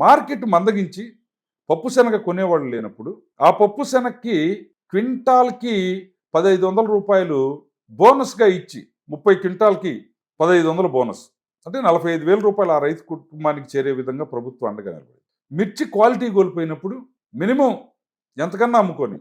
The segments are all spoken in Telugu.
మార్కెట్ మందగించి పప్పు శనగ కొనేవాళ్ళు లేనప్పుడు ఆ పప్పు శనగకి క్వింటాల్కి పదహైదు వందల రూపాయలు బోనస్గా ఇచ్చి ముప్పై క్వింటాల్కి పదహైదు వందల బోనస్. అంటే నలభై ఐదు వేల రూపాయలు ఆ రైతు కుటుంబానికి చేరే విధంగా ప్రభుత్వం అండగా నిలబడింది. మిర్చి క్వాలిటీ కోల్పోయినప్పుడు మినిమం ఎంతకన్నా అమ్ముకొని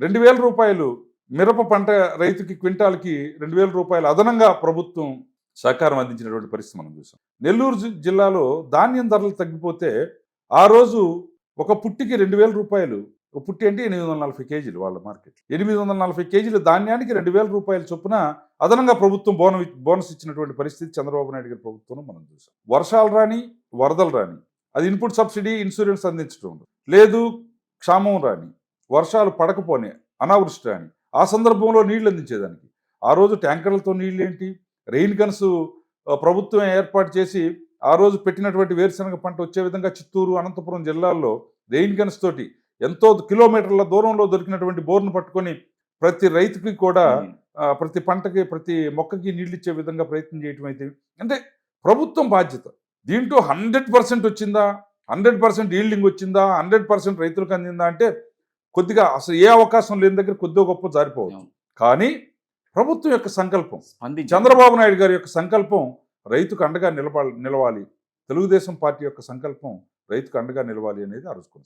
రెండు వేల రూపాయలు మిరప పంట రైతుకి క్వింటాల్కి రెండు వేల రూపాయలు అదనంగా ప్రభుత్వం సహకారం అందించినటువంటి పరిస్థితి మనం చూసాం. నెల్లూరు జి- జిల్లాలో ధాన్యం ధరలు తగ్గిపోతే ఆ రోజు ఒక పుట్టికి రెండు వేల రూపాయలు ఒక పుట్టి అంటే ఎనిమిది వందల నలభై కేజీలు వాళ్ళ మార్కెట్. ఎనిమిది వందల నలభై కేజీలు ధాన్యానికి రెండు వేల రూపాయల చొప్పున అదనంగా ప్రభుత్వం బోన బోనస్ ఇచ్చినటువంటి పరిస్థితి చంద్రబాబు నాయుడు గారి ప్రభుత్వంలో మనం చూసాం. వర్షాలు రాని వరదలు రాని అది ఇన్పుట్ సబ్సిడీ ఇన్సూరెన్స్ అందించడం లేదు క్షామం రాని వర్షాలు పడకపోనే అనావృష్టి రాని ఆ సందర్భంలో నీళ్ళు అందించేదానికి. ఆ రోజు ట్యాంకర్లతో నీళ్ళు ఏంటి? రెయిన్ గన్స్ ప్రభుత్వం ఏర్పాటు చేసి ఆ రోజు పెట్టినటువంటి వేరుశనగ పంట వచ్చే విధంగా చిత్తూరు అనంతపురం జిల్లాల్లో రెయిన్ గన్స్ తోటి ఎంతో కిలోమీటర్ల దూరంలో దొరికినటువంటి బోర్ను పట్టుకొని ప్రతి రైతుకి కూడా ప్రతి పంటకి ప్రతి మొక్కకి నీళ్ళు ఇచ్చే విధంగా ప్రయత్నం చేయటం అయితే అంటే ప్రభుత్వం బాధ్యత. దీంట్లో హండ్రెడ్ పర్సెంట్ వచ్చిందా? హండ్రెడ్ పర్సెంట్ ఈల్డింగ్ వచ్చిందా? హండ్రెడ్ పర్సెంట్ రైతులకు అందిందా? అంటే కొద్దిగా అసలు ఏ అవకాశం లేని దగ్గర కొద్దిగా గొప్ప జారిపోవచ్చు. కానీ ప్రభుత్వం యొక్క సంకల్పం స్పందించి చంద్రబాబు నాయుడు గారి యొక్క సంకల్పం రైతుకు అండగా నిలబ నిలవాలి. తెలుగుదేశం పార్టీ యొక్క సంకల్పం రైతుకు అండగా నిలవాలి అనేది అరుచుకుంది